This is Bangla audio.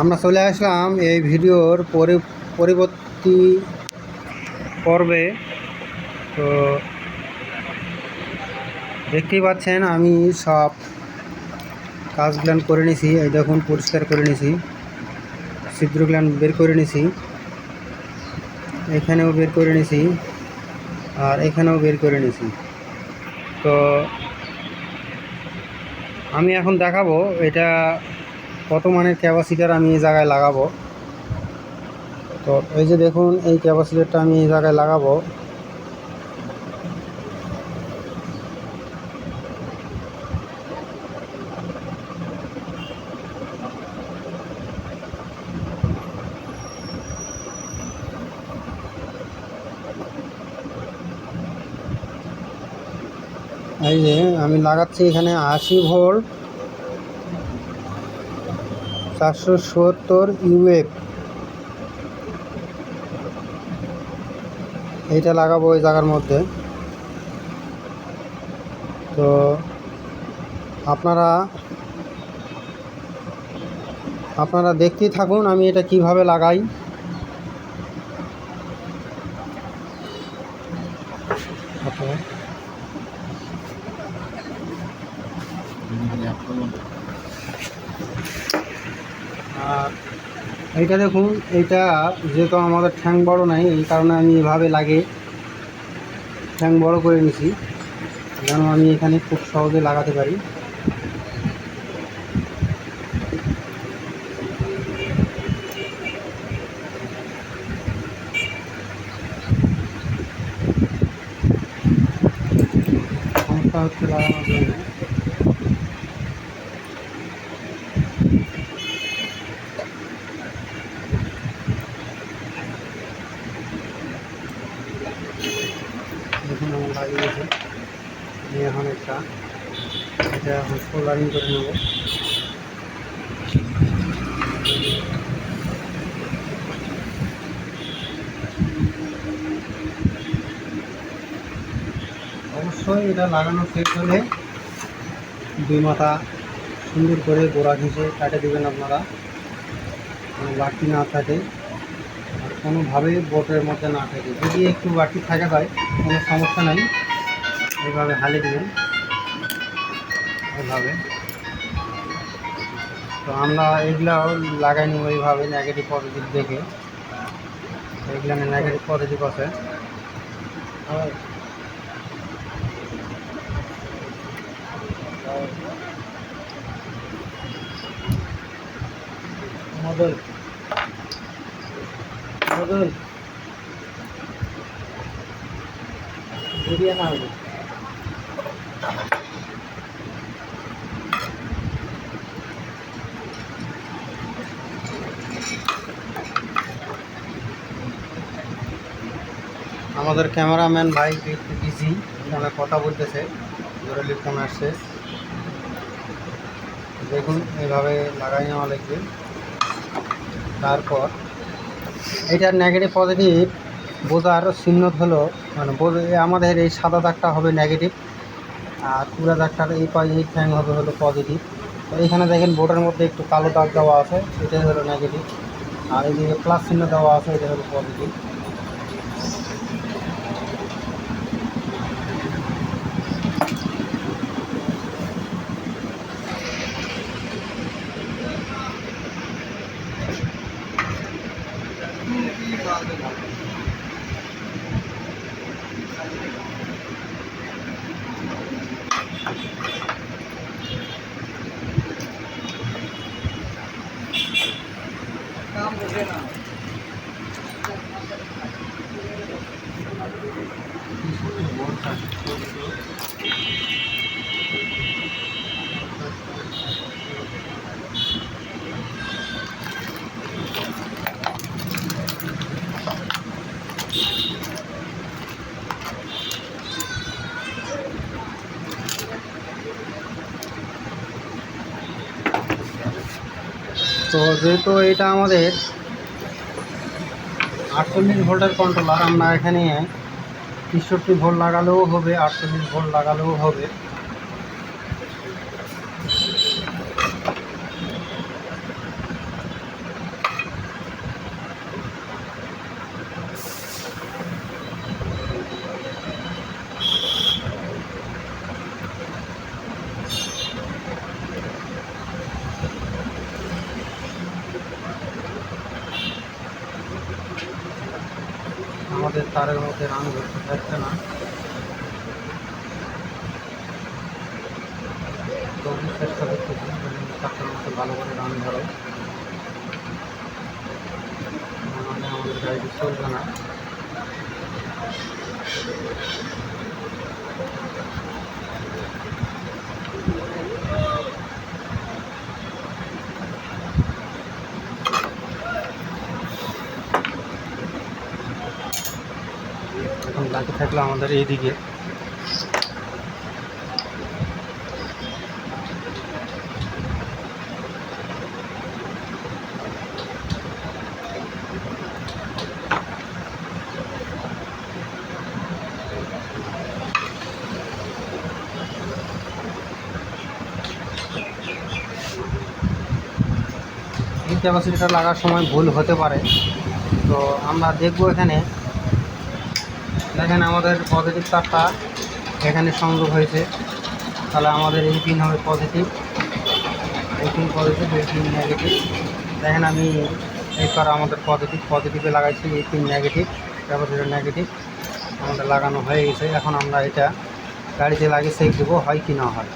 আমরা চলে আসলাম এই ভিডিওর পরি, পরবর্তী পর্বে। তো দেখতেই পাচ্ছেন, আমি সব কাজগুলো করে নিছি। এই দেখুন, পরিষ্কার করে নিছি। ছিদ্রগুলান বের করে নিছি। এখানেও বের করে নিছি আর এখানেও বের করে নিছি। তো আমি এখন দেখাবো এটা কত মানের ক্যাপাসিটার আমি এই জায়গায় লাগাবো। তো এই যে দেখুন, এই ক্যাপাসিটারটা আমি এই জায়গায় লাগাবো। এই যে আমি লাগাচ্ছি এখানে আশি ভোল্ট। চারশো সত্তর ইউএফ। এইটা লাগাবো ওই জায়গার মধ্যে। তো আপনারা আপনারা দেখতেই থাকুন আমি এটা কীভাবে লাগাই। আর এইটা দেখুন, এইটা যেহেতু আমাদের ঠ্যাং বড় নাই, এই কারণে আমি এভাবে লাগে ঠ্যাং বড় করে নিছি, যেন আমি এখানে খুব সহজে লাগাতে পারি। সমস্যা হচ্ছে লাগানোর জন্য দেখুন আমার লাগিয়েছে আমি এখন একটা এটা এখন সোল্ডারিং করে নেব। অবশ্যই এটা লাগানো শেষ হলে দুই মাথা সুন্দর করে গোড়া ঘেঁষে কাটে দেবেন আপনারা। বাড়তি না থাকে। আর কোনোভাবেই বোটের মধ্যে না থাকে। যদি একটু বাড়তি থাকা যায়, কোনো সমস্যা নাই। এইভাবে হালে দেবেন। এইভাবে তো আমরা এইগুলাও লাগাই নিব এইভাবে নেগেটিভ পজিটিভ দেখে। এইগুলা নেগেটিভ পজিটিভ আছে। মদল মদল বেরিয়ে না আমাদের ক্যামেরাম্যান ভাই একটু বিজি ফোনে কথা বলতেছে। জরুরি ফোন আসছে। দেখুন এইভাবে লাগাই নেওয়া লাগবে। তারপর এটার নেগেটিভ পজিটিভ বোঝার চিহ্ন হলো মানে আমাদের এই সাদা দাগটা হবে নেগেটিভ আর পুরা দাগটার এই এই ফ্যাং হবে হলো পজিটিভ তো এখানে দেখেন, বোর্ডের মধ্যে একটু কালো দাগ দেওয়া আছে, এটাই হলো নেগেটিভ আর এই এইদিকে প্লাস চিহ্ন দেওয়া আছে এটা হলো পজিটিভ তো যেহেতু এটা আমাদের আটচল্লিশ ভোল্টের কন্ট্রোলার আমরা এখানে তেষট্টি ভোল্ট লাগালেও হবে, আটচল্লিশ ভোল্ট লাগালেও হবে আমাদের তারের মধ্যে রান ধরতে থাকছে না। করতেছি যেন মধ্যে ভালো করে রান ধরে আমাদের গাড়িটি চলবে না। এখন বাকি থাকল আমাদের এইদিকে। এই ক্যাপাসিটিটা লাগার সময় ভুল হতে পারে। তো আমরা দেখব এখানে দেখেন আমাদের পজিটিভ তারটা এখানে সংযোগ হয়েছে। তাহলে আমাদের এই পিন হবে পজিটিভ এই পিন পজিটিভ এই পিন নেগেটিভ দেখেন আমি এইবার আমাদের পজিটিভ পজিটিভে লাগাইছি, এই পিন নেগেটিভ ক্যাপাসিটার নেগেটিভ আমাদের লাগানো হয়ে গেছে। এখন আমরা এটা গাড়িতে লাগিয়ে চেক দেবো হয় কি না হয়।